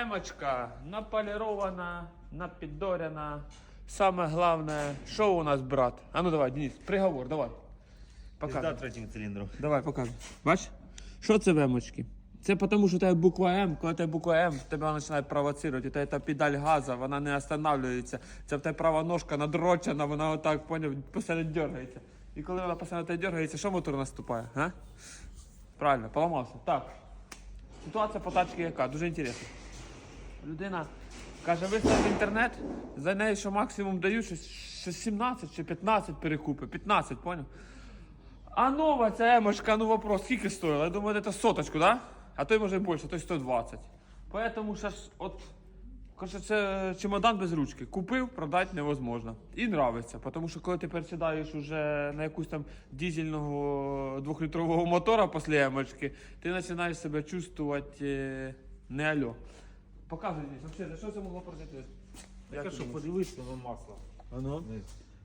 емочка наполірована, напідоряна. Саме головне, що у нас, брат? А ну давай, Денис, приговор, давай. Пизда Показуй. циліндру. Давай, показуй. Бач? Що це в емочки? Це тому, що у тебе буква М, коли у тебе буква М, тебе вона починає провоцирувати. У тебе та педаль газу, вона не останавливається. Це в тебе права ножка надрочена, вона отак, поняв, постійно дергається. І коли вона постійно тебе дергається, що мотор наступає? А? Правильно, поламався. Так. Ситуація по тачці яка? Дуже інтересно. Людина каже, виставив інтернет, за неї що максимум дають щось, щось 17 чи 15 перекупи. 15, поняв? А нова ця емочка, ну вопрос, скільки стоїла? Я думаю, це соточку, да? А то й може більше, то й 120. Поэтому зараз от. Короче, це чемодан без ручки. Купив, продати невозможно. І нравиться. Тому що коли ти пересідаєш уже на якусь там дизельного двохлітрового мотора після емочки, ти починаєш себе чувствувати е, не альо. Показуй, Денис, вообще, за що це могло пройти? Я кажу, подивись, воно масло. Ано.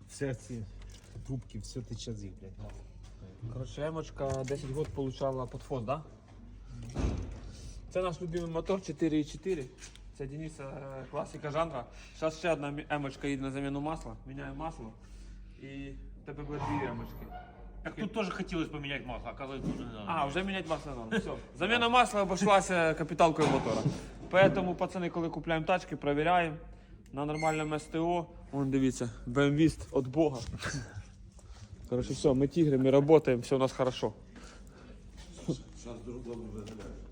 Все ці трубки, все тече з їх, блядь, масло. Коротше, емочка 10 років получала под ФОС, да? Це наш любимий мотор 4.4. Це Дениса е, класика жанра. Зараз ще одна емочка їде на заміну масла. Міняю масло. І в тебе буде дві емочки. Так тут тоже хотелось поменять масло, оказывается, уже не надо. А, вже міняти масло не надо. Все. Заміна масла обійшлася капіталкою мотора. Поэтому, пацани, коли купляємо тачки, перевіряємо на нормальному СТО. Вон дивіться, BMW від Бога. Короче, все, ми тигри, ми працюємо, все у нас хорошо. Зараз друг другу виглядає.